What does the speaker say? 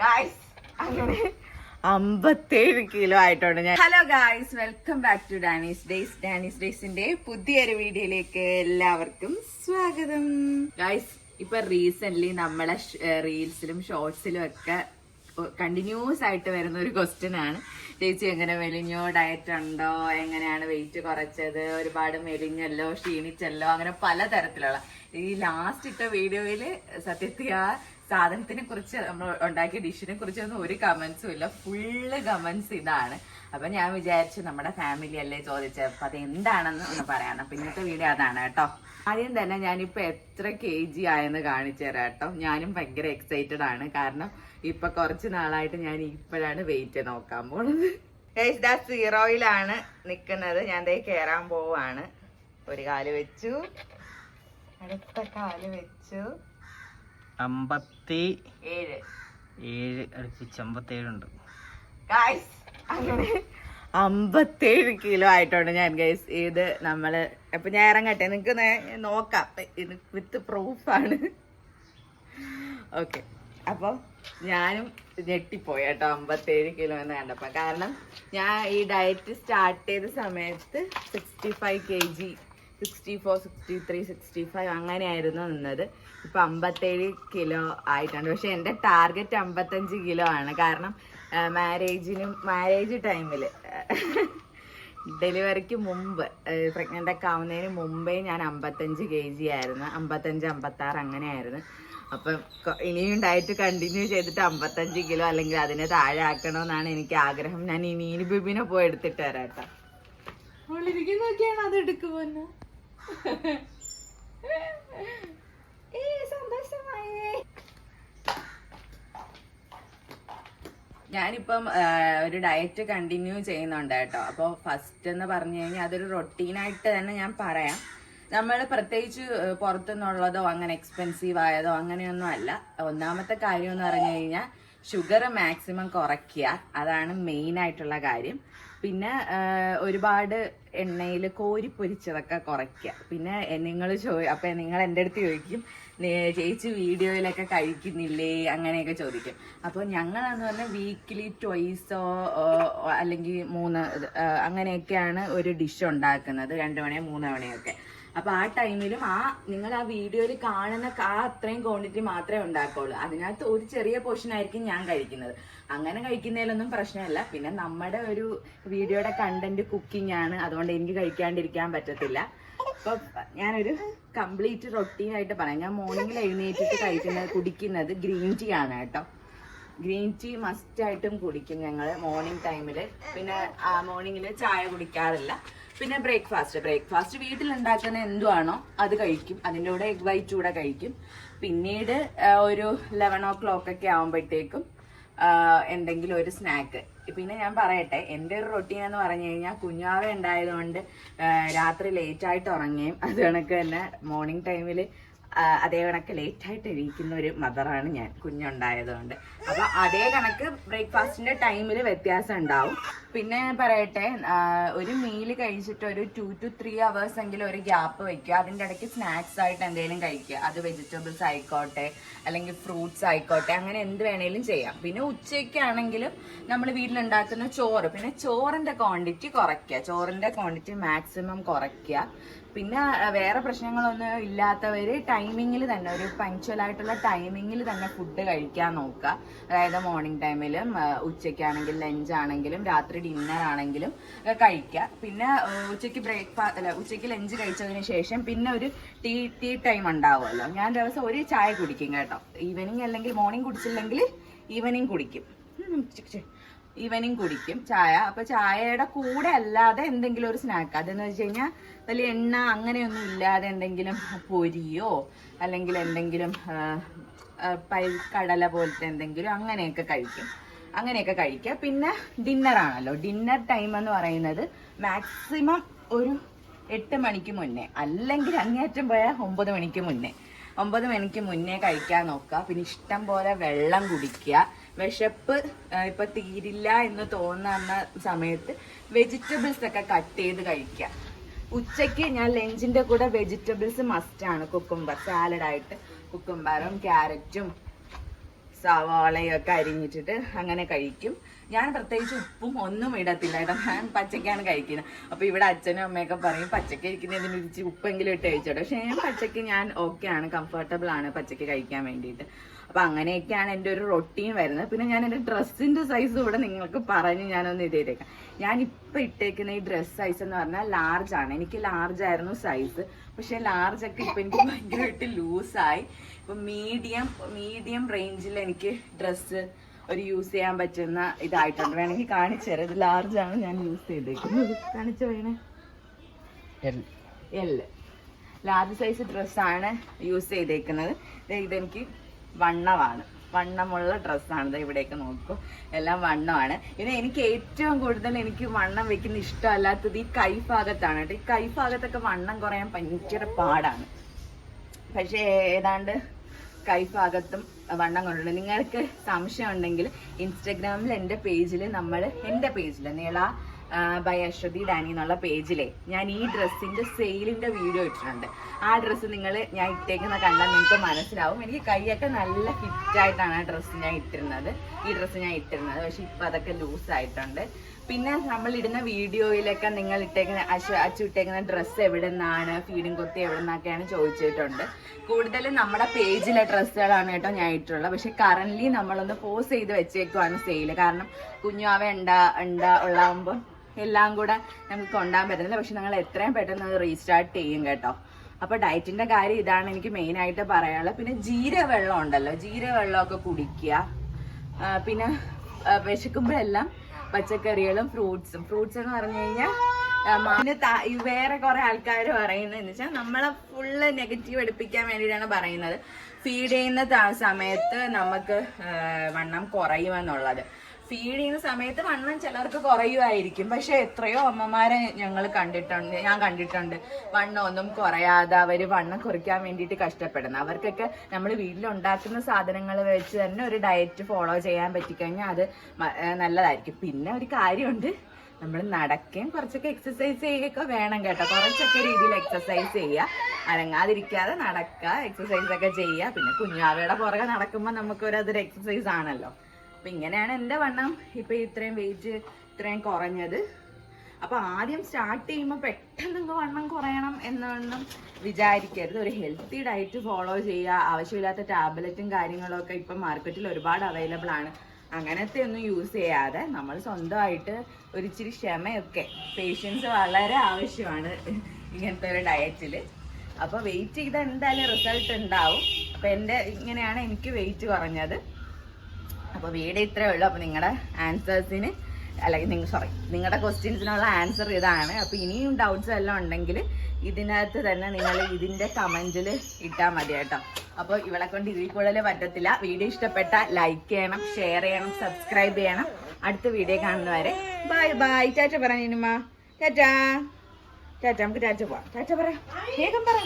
Guys അങ്ങനെ അമ്പത്തേഴ് kilo ആയിട്ടുണ്ട് ഞാൻ. Hello guys welcome back to Dani's days Dani's ഡേയ്സിന്റെ പുതിയൊരു വീഡിയോയിലേക്ക് എല്ലാവർക്കും സ്വാഗതം. ഗായ്സ് ഇപ്പൊ റീസെന്റ് നമ്മളെ റീൽസിലും ഷോർട്സിലും ഒക്കെ കണ്ടിന്യൂസ് ആയിട്ട് വരുന്ന ഒരു ക്വസ്റ്റ്യൻ ആണ്. ചേച്ചി എങ്ങനെ മെലിഞ്ഞോ? ഡയറ്റ് ഉണ്ടോ? എങ്ങനെയാണ് വെയിറ്റ് കുറച്ചത്? ഒരുപാട് മെലിഞ്ഞല്ലോ ക്ഷീണിച്ചല്ലോ അങ്ങനെ പലതരത്തിലുള്ള. ഈ ലാസ്റ്റ് ഇട്ട വീഡിയോയിൽ സത്യത്തിൽ സാധനത്തിനെ കുറിച്ച് നമ്മൾ ഉണ്ടാക്കിയ ഡിഷിനെ കുറിച്ചൊന്നും ഒരു കമന്റ്സും ഇല്ല. ഫുള്ള് കമന്റ്സ് ഇതാണ്. അപ്പൊ ഞാൻ വിചാരിച്ചു നമ്മുടെ ഫാമിലി അല്ലേ ചോദിച്ചത്. അത് എന്താണെന്ന് ഒന്ന് പറയാം. അപ്പൊ ഇന്നത്തെ വീഡിയോ അതാണ് കേട്ടോ. ആദ്യം തന്നെ ഞാനിപ്പോ എത്ര കെ ജി ആയെന്ന് കാണിച്ചു തരാം കേട്ടോ. ഞാനും ഭയങ്കര എക്സൈറ്റഡ് ആണ്. കാരണം ഇപ്പൊ കുറച്ച് നാളായിട്ട് ഞാൻ ഇപ്പോഴാണ് വെയിറ്റ് നോക്കാൻ പോണത്. ഗൈസ് ദാ സീറോയിലാണ് നിൽക്കുന്നത് ഞാൻ ദേ കയറാൻ പോവാണ്. ഒരു കാൽ വെച്ചു. അടുത്ത കാൽ വെച്ചു. അമ്പത്തി ഏഴ്. ഏഴ് അടുപ്പിച്ച് അമ്പത്തേഴുണ്ട് അങ്ങനെ അമ്പത്തേഴ് കിലോ ആയിട്ടുണ്ട് ഞാൻ ഗൈസ് ഇത് നമ്മൾ അപ്പൊ ഞാൻ ഇറങ്ങട്ടെ? നിങ്ങക്ക് നോക്കാം. ഇത് വിത്ത് പ്രൂഫാണ് ഓക്കെ അപ്പോൾ ഞാനും ഞെട്ടിപ്പോയി കേട്ടോ അമ്പത്തേഴ് കിലോ എന്ന് കണ്ടപ്പോൾ കാരണം ഞാൻ ഈ ഡയറ്റ് സ്റ്റാർട്ട് ചെയ്ത സമയത്ത് sixty five K G sixty four sixty three sixty five അങ്ങനെയായിരുന്നു നിന്നത്. ഇപ്പം അമ്പത്തേഴ് കിലോ ആയിട്ടുണ്ട്. പക്ഷെ എന്റെ ടാർഗറ്റ് അമ്പത്തഞ്ച് കിലോ ആണ്. കാരണം മാരേജിനും മാരേജ് ടൈമിൽ ഡെലിവറിക്ക് മുമ്പ് പ്രഗ്നന്റ് ഒക്കെ ആവുന്നതിന് മുമ്പേ ഞാൻ അമ്പത്തഞ്ച് കെ ജി ആയിരുന്നു. അമ്പത്തഞ്ച് അമ്പത്താറ് അങ്ങനെയായിരുന്നു. അപ്പം ഇനിയും ഡയറ്റ് കണ്ടിന്യൂ ചെയ്തിട്ട് അമ്പത്തഞ്ച് കിലോ അല്ലെങ്കിൽ അതിനെ താഴെ ആക്കണമെന്നാണ് എനിക്ക് ആഗ്രഹം. ഞാൻ ഇനി ഇനി ബിബിനെ പോയി എടുത്തിട്ട് വരാട്ടോ നോക്കിയാണ് അത് എടുക്കുമോ ഏ സന്തോഷമായേ ഞാനിപ്പം ഒരു ഡയറ്റ് കണ്ടിന്യൂ ചെയ്യുന്നുണ്ട് കേട്ടോ. അപ്പോൾ ഫസ്റ്റ് എന്ന് പറഞ്ഞു കഴിഞ്ഞാൽ അതൊരു റൊട്ടീനായിട്ട് തന്നെ ഞാൻ പറയാം. നമ്മൾ പ്രത്യേകിച്ച് പുറത്തുനിന്നുള്ളതോ അങ്ങനെ എക്സ്പെൻസീവ് ആയതോ അങ്ങനെയൊന്നും അല്ല. ഒന്നാമത്തെ കാര്യം എന്ന് പറഞ്ഞു കഴിഞ്ഞാൽ ഷുഗർ മാക്സിമം കുറയ്ക്കുക. അതാണ് മെയിൻ ആയിട്ടുള്ള കാര്യം. പിന്നെ ഒരുപാട് എണ്ണയിൽ കോരി പൊരിച്ചതൊക്കെ കുറയ്ക്കുക. പിന്നെ നിങ്ങൾ ചോ അപ്പം നിങ്ങൾ എന്റെ അടുത്ത് ചോദിക്കും "നീ ചേച്ചി വീഡിയോയിലൊക്കെ കഴിക്കുന്നില്ലേ? അങ്ങനെയൊക്കെ ചോദിക്കും. അപ്പോൾ ഞങ്ങളെന്ന് പറഞ്ഞാൽ വീക്കിലി ട്വൈസോ അല്ലെങ്കിൽ മൂന്ന് അങ്ങനെയൊക്കെയാണ് ഒരു ഡിഷ് ഉണ്ടാക്കുന്നത് രണ്ട് മണിയോ മൂന്ന് മണിയൊക്കെ. അപ്പൊ ആ ടൈമിലും ആ നിങ്ങൾ ആ വീഡിയോയിൽ കാണുന്ന ആ അത്രയും ക്വാണ്ടിറ്റി മാത്രമേ ഉണ്ടാക്കുള്ളൂ. അതിനകത്ത് ഒരു ചെറിയ പോർഷൻ ആയിരിക്കും ഞാൻ കഴിക്കുന്നത്. അങ്ങനെ കഴിക്കുന്നതിലൊന്നും പ്രശ്നമല്ല. പിന്നെ നമ്മുടെ ഒരു വീഡിയോയുടെ കണ്ടന്റ് കുക്കിംഗ് ആണ്. അതുകൊണ്ട് എനിക്ക് കഴിക്കാണ്ടിരിക്കാൻ പറ്റത്തില്ല. അപ്പൊ ഞാനൊരു കംപ്ലീറ്റ് റൊട്ടീൻ ആയിട്ട് പറയാം. ഞാൻ മോർണിംഗിൽ എഴുന്നേറ്റിട്ട് കഴിക്കുന്നത് കുടിക്കുന്നത് ഗ്രീൻ ടീ ആണ് കേട്ടോ. ഗ്രീൻ ടീ മസ്റ്റ് ആയിട്ടും കുടിക്കും ഞങ്ങൾ മോർണിംഗ് ടൈമിൽ പിന്നെ മോർണിംഗിൽ ചായ കുടിക്കാറില്ല. പിന്നെ ബ്രേക്ക്ഫാസ്റ്റ് ബ്രേക്ക്ഫാസ്റ്റ് വീട്ടിൽ ഉണ്ടാക്കുന്ന എന്തുവാണോ അത് കഴിക്കും. അതിന്റെ കൂടെ എഗ് വൈറ്റ് കൂടെ കഴിക്കും. പിന്നീട് ഒരു ലെവൻ ഓ ക്ലോക്ക് ഒക്കെ ആകുമ്പോഴത്തേക്കും എന്തെങ്കിലും ഒരു സ്നാക്ക് പിന്നെ ഞാൻ പറയട്ടെ എന്റെ ഒരു റൊട്ടീൻ എന്ന് പറഞ്ഞു കഴിഞ്ഞാൽ കുഞ്ഞാവ ഉണ്ടായതുകൊണ്ട് രാത്രി ലേറ്റ് ആയിട്ട് ഉറങ്ങുകയും അത് കണക്ക് തന്നെ മോർണിംഗ് ടൈമിൽ അതേ കണക്ക് ലേറ്റ് ആയിട്ട് എണീക്കുന്ന ഒരു മദറാണ് ഞാൻ കുഞ്ഞുണ്ടായതുകൊണ്ട്. അപ്പൊ അതേ കണക്ക് ബ്രേക്ക്ഫാസ്റ്റിന്റെ ടൈമിൽ വ്യത്യാസം ഉണ്ടാവും. പിന്നെ പറയട്ടെ ഒരു മീൽ കഴിച്ചിട്ട് ഒരു ടു ടു ത്രീ അവേഴ്സ് എങ്കിലും ഒരു ഗ്യാപ്പ് വെക്കുക. അതിന്റെ ഇടയ്ക്ക് സ്നാക്സ് ആയിട്ട് എന്തെങ്കിലും കഴിക്കുക. അത് വെജിറ്റബിൾസ് ആയിക്കോട്ടെ അല്ലെങ്കിൽ ഫ്രൂട്ട്സ് ആയിക്കോട്ടെ അങ്ങനെ എന്ത് വേണേലും ചെയ്യാം. പിന്നെ ഉച്ചയ്ക്കാണെങ്കിലും നമ്മൾ വീട്ടിലുണ്ടാക്കുന്ന ചോറ്. പിന്നെ ചോറിന്റെ ക്വാണ്ടിറ്റി കുറയ്ക്കുക. ചോറിന്റെ ക്വാണ്ടിറ്റി മാക്സിമം കുറയ്ക്കുക. പിന്നെ വേറെ പ്രശ്നങ്ങളൊന്നും ഇല്ലാത്തവര് ടൈമിങ്ങിൽ തന്നെ ഒരു പങ്ക്ച്വൽ ആയിട്ടുള്ള ടൈമിങ്ങിൽ തന്നെ ഫുഡ് കഴിക്കാൻ നോക്കുക. അതായത് മോർണിംഗ് ടൈമിലും ഉച്ചയ്ക്കാണെങ്കിലും ലഞ്ച് ആണെങ്കിലും രാത്രി ഡിന്നർ ആണെങ്കിലും കഴിക്കുക. പിന്നെ ഉച്ചയ്ക്ക് ബ്രേക്ക്ഫാസ്റ്റ് അല്ല ഉച്ചയ്ക്ക് ലഞ്ച് കഴിച്ചതിന് ശേഷം പിന്നെ ഒരു ടീ ടീ ടൈം ഉണ്ടാവുമല്ലോ. ഞാൻ ദിവസം ഒരു ചായ കുടിക്കും കേട്ടോ. ഈവനിങ് അല്ലെങ്കിൽ മോർണിംഗ് കുടിച്ചില്ലെങ്കിൽ ഈവനിങ് കുടിക്കും. ഈവനിങ് കുടിക്കും ചായ. അപ്പൊ ചായയുടെ കൂടെ അല്ലാതെ എന്തെങ്കിലും ഒരു സ്നാക്ക് അതെന്ന് വെച്ച് കഴിഞ്ഞാൽ വലിയ എണ്ണ അങ്ങനെയൊന്നും ഇല്ലാതെ എന്തെങ്കിലും പൊരിയോ അല്ലെങ്കിൽ എന്തെങ്കിലും കടല പോലത്തെ എന്തെങ്കിലും അങ്ങനെയൊക്കെ കഴിക്കും. അങ്ങനെയൊക്കെ കഴിക്കുക. പിന്നെ ഡിന്നർ ആണല്ലോ. ഡിന്നർ ടൈം എന്ന് പറയുന്നത് മാക്സിമം ഒരു എട്ട് മണിക്ക് മുന്നേ. അല്ലെങ്കിൽ അങ്ങേറ്റം പോയാൽ ഒമ്പത് മണിക്ക് മുന്നേ. ഒമ്പത് മണിക്ക് മുന്നേ കഴിക്കാൻ നോക്കുക. പിന്നെ ഇഷ്ടം പോലെ വെള്ളം കുടിക്കുക. വിശപ്പ് ഇപ്പൊ തീരില്ല എന്ന് തോന്നുന്ന സമയത്ത് വെജിറ്റബിൾസ് ഒക്കെ കട്ട് ചെയ്ത് കഴിക്കുക. ഉച്ചയ്ക്ക് ഞാൻ ലഞ്ചിന്റെ കൂടെ വെജിറ്റബിൾസ് മസ്റ്റ് ആണ്. കുക്കുംബർ സാലഡായിട്ട് കുക്കുംബറും ക്യാരറ്റും സവാളയും ഒക്കെ അരിഞ്ഞിട്ടിട്ട് അങ്ങനെ കഴിക്കും. ഞാൻ പ്രത്യേകിച്ച് ഉപ്പും ഒന്നും ഇടത്തില്ല കേട്ടോ. ഞാൻ പച്ചക്കാണ് കഴിക്കുന്നത് അപ്പൊ ഇവിടെ അച്ഛനും അമ്മയൊക്കെ പറയും പച്ചക്ക് ഇരിക്കുന്നതിന് ഇരിച്ച് ഉപ്പെങ്കിലും ഇട്ട് കഴിച്ചോട്ടോ പക്ഷെ ഞാൻ പച്ചക്ക് ഞാൻ ഓക്കെ ആണ് കംഫർട്ടബിൾ ആണ് പച്ചക്ക് കഴിക്കാൻ വേണ്ടിയിട്ട്. അപ്പൊ അങ്ങനെയൊക്കെയാണ് എന്റെ ഒരു റൊട്ടീൻ വരുന്നത്. പിന്നെ ഞാൻ എന്റെ ഡ്രസ്സിന്റെ സൈസ് കൂടെ നിങ്ങൾക്ക് പറഞ്ഞ് ഞാനൊന്ന് ഇത് ചെയ്തേക്കാം. ഞാൻ ഇപ്പൊ ഇട്ടേക്കുന്ന ഈ ഡ്രസ് സൈസ് എന്ന് പറഞ്ഞാൽ ലാർജ് ആണ്. എനിക്ക് ലാർജ് ആയിരുന്നു സൈസ് പക്ഷെ ലാർജ് ഒക്കെ ഇപ്പൊ എനിക്ക് ഭയങ്കരമായിട്ട് ലൂസായി ഇപ്പൊ മീഡിയം മീഡിയം റേഞ്ചിൽ എനിക്ക് ഡ്രസ്സ് ഒരു യൂസ് ചെയ്യാൻ പറ്റുന്ന ഇതായിട്ടുണ്ട്. വേണമെങ്കിൽ കാണിച്ചു തരാം. ഇത് ലാർജ് ആണ് ഞാൻ യൂസ് ചെയ്തേക്കുന്നത്. കാണിച്ചു വേണേ എൽ ലാർജ് സൈസ് ഡ്രസ്സാണ് യൂസ് ചെയ്തേക്കുന്നത്. ദേ ഇതെനിക്ക് വണ്ണമാണ്. വണ്ണമുള്ള ഡ്രസ്സാണ് ദേ ഇവിടെയൊക്കെ നോക്കൂ. എല്ലാം വണ്ണമാണ്. പിന്നെ എനിക്ക് ഏറ്റവും കൂടുതൽ എനിക്ക് വണ്ണം വെക്കുന്ന ഇഷ്ടമല്ലാത്തത് ഈ കൈഭാഗത്താണ് കേട്ടോ. ഈ കൈഭാഗത്തൊക്കെ വണ്ണം കുറയാൻ ഭയങ്കര പാടാണ്. പക്ഷേ ഏതാണ്ട് കൈഭാഗത്തും വണ്ണം കൊണ്ടുണ്ട് നിങ്ങൾക്ക് സംശയം ഉണ്ടെങ്കിൽ ഇൻസ്റ്റഗ്രാമിൽ എന്റെ പേജിൽ നമ്മൾ എന്റെ പേജിൽ നീള ബൈ അശ്വതി ഡാനി എന്നുള്ള പേജിലെ ഞാൻ ഈ ഡ്രസ്സിന്റെ സെയിലിന്റെ വീഡിയോ ഇട്ടിട്ടുണ്ട്. ആ ഡ്രസ്സ് നിങ്ങൾ ഞാൻ ഇട്ടേക്കുന്ന കണ്ടാൽ നിങ്ങൾക്ക് മനസ്സിലാവും. എനിക്ക് കൈയൊക്കെ നല്ല ഫിറ്റായിട്ടാണ് ആ ഡ്രസ്സ് ഞാൻ ഇട്ടിരുന്നത്. ഈ ഡ്രസ്സ് ഞാൻ ഇട്ടിരുന്നത്. പക്ഷെ ഇപ്പം അതൊക്കെ ലൂസ് ആയിട്ടുണ്ട് പിന്നെ നമ്മൾ ഇടുന്ന വീഡിയോയിലൊക്കെ നിങ്ങൾ ഇട്ടേക്കുന്ന അശു അച്ചു ഇട്ടേക്കുന്ന ഡ്രസ്സ് എവിടെ നിന്നാണ് ഫീഡിങ് കുത്തി എവിടെ നിന്നൊക്കെയാണ് ചോദിച്ചിട്ടുണ്ട്. കൂടുതലും നമ്മുടെ പേജിലെ ഡ്രസ്സുകളാണ് കേട്ടോ ഞാൻ ഇട്ടുള്ളത് പക്ഷെ കറന്റ് നമ്മളൊന്ന് പോസ് ചെയ്ത് വെച്ചേക്കുവാണ് സെയിൽ കാരണം കുഞ്ഞാവ ഉണ്ട ഉണ്ട ഉള്ളാകുമ്പോൾ എല്ലാം കൂടെ നമുക്ക് കൊണ്ടാൻ പറ്റുന്നില്ല പക്ഷെ നിങ്ങൾ എത്രയും പെട്ടെന്ന് അത് റീസ്റ്റാർട്ട് ചെയ്യും കേട്ടോ. അപ്പൊ ഡയറ്റിന്റെ കാര്യം ഇതാണ് എനിക്ക് മെയിൻ ആയിട്ട് പറയാനുള്ളത്. പിന്നെ ജീരവെള്ളം ഉണ്ടല്ലോ ജീരവെള്ളമൊക്കെ കുടിക്കുക. പിന്നെ വിശക്കുമ്പോഴെല്ലാം പച്ചക്കറികളും ഫ്രൂട്ട്സും. ഫ്രൂട്ട്സ് എന്ന് പറഞ്ഞു കഴിഞ്ഞാൽ പിന്നെ വേറെ കുറെ ആൾക്കാർ പറയുന്നത് എന്ന് വെച്ചാൽ നമ്മളെ ഫുള്ള് നെഗറ്റീവ് എടുപ്പിക്കാൻ വേണ്ടിയിട്ടാണ് പറയുന്നത്. ഫീഡ് ചെയ്യുന്ന സമയത്ത് നമുക്ക് വണ്ണം കുറയുമെന്നുള്ളത്. ഫീഡ് ചെയ്യുന്ന സമയത്ത് വണ്ണം ചിലർക്ക് കുറയുമായിരിക്കും. പക്ഷെ എത്രയോ അമ്മമാരെ ഞങ്ങൾ കണ്ടിട്ടുണ്ട് ഞാൻ കണ്ടിട്ടുണ്ട്. വണ്ണം ഒന്നും കുറയാതെ അവർ വണ്ണം കുറയ്ക്കാൻ വേണ്ടിയിട്ട് കഷ്ടപ്പെടുന്നു. അവർക്കൊക്കെ നമ്മൾ വീട്ടിലുണ്ടാക്കുന്ന സാധനങ്ങൾ വെച്ച് തന്നെ ഒരു ഡയറ്റ് ഫോളോ ചെയ്യാൻ പറ്റിക്കഴിഞ്ഞാൽ അത് നല്ലതായിരിക്കും. പിന്നെ ഒരു കാര്യമുണ്ട് നമ്മൾ നടക്കുകയും കുറച്ചൊക്കെ എക്സസൈസ് ചെയ്യുകയൊക്കെ വേണം കേട്ടോ. കുറച്ചൊക്കെ രീതിയിൽ എക്സസൈസ് ചെയ്യുക അനങ്ങാതിരിക്കാതെ നടക്കുക എക്സസൈസ് ഒക്കെ ചെയ്യുക പിന്നെ കുഞ്ഞാവയുടെ പുറകെ നടക്കുമ്പോൾ നമുക്കൊരു അതൊരു എക്സസൈസ് ആണല്ലോ. അപ്പൊ ഇങ്ങനെയാണ് എന്റെ വണ്ണം. ഇപ്പൊ ഇത്രയും വെയിറ്റ് ഇത്രയും കുറഞ്ഞത്. അപ്പൊ ആദ്യം സ്റ്റാർട്ട് ചെയ്യുമ്പോൾ പെട്ടെന്ന് വണ്ണം കുറയണം എന്നൊന്നും വിചാരിക്കരുത്. ഒരു ഹെൽത്തി ഡയറ്റ് ഫോളോ ചെയ്യുക. ആവശ്യമില്ലാത്ത ടാബ്ലറ്റും കാര്യങ്ങളൊക്കെ ഇപ്പം മാർക്കറ്റിൽ ഒരുപാട് അവൈലബിൾ ആണ്. അങ്ങനത്തെ ഒന്നും യൂസ് ചെയ്യാതെ നമ്മൾ സ്വന്തമായിട്ട് ഒരിച്ചിരി ക്ഷമയൊക്കെ പേഷ്യൻസ് വളരെ ആവശ്യമാണ് ഇങ്ങനത്തെ ഒരു ഡയറ്റിൽ അപ്പോൾ വെയിറ്റ് ചെയ്താൽ എന്തായാലും റിസൾട്ട് ഉണ്ടാവും. അപ്പോൾ എന്റെ ഇങ്ങനെയാണ് എനിക്ക് വെയിറ്റ് കുറഞ്ഞത്. അപ്പോൾ വീഡിയോ ഇത്രയേ ഉള്ളൂ. അപ്പോൾ നിങ്ങളുടെ ആൻസേഴ്സിന് അല്ലെങ്കിൽ നിങ്ങൾ സോറി നിങ്ങളുടെ ക്വസ്റ്റ്യൻസിനുള്ള ആൻസർ ഇതാണ്. അപ്പോൾ ഇനിയും ഡൗട്ട്സ് എല്ലാം ഉണ്ടെങ്കിൽ ഇതിനകത്ത് തന്നെ നിങ്ങൾ ഇതിന്റെ കമന്റിൽ ഇട്ടാൽ മതി കേട്ടോ. അപ്പോൾ ഇവളെ കൊണ്ട് ഇതിൽ കൂടുതൽ പറ്റത്തില്ല. വീഡിയോ ഇഷ്ടപ്പെട്ട ലൈക്ക് ചെയ്യണം ഷെയർ ചെയ്യണം സബ്സ്ക്രൈബ് ചെയ്യണം. അടുത്ത വീഡിയോ കാണുന്നവരെ ബൈ ബൈ ടാറ്റ പറ നിനുമ ടാറ്റ നമുക്ക് ടാറ്റ പോവാം. ടാറ്റ പറ. വേഗം പറ.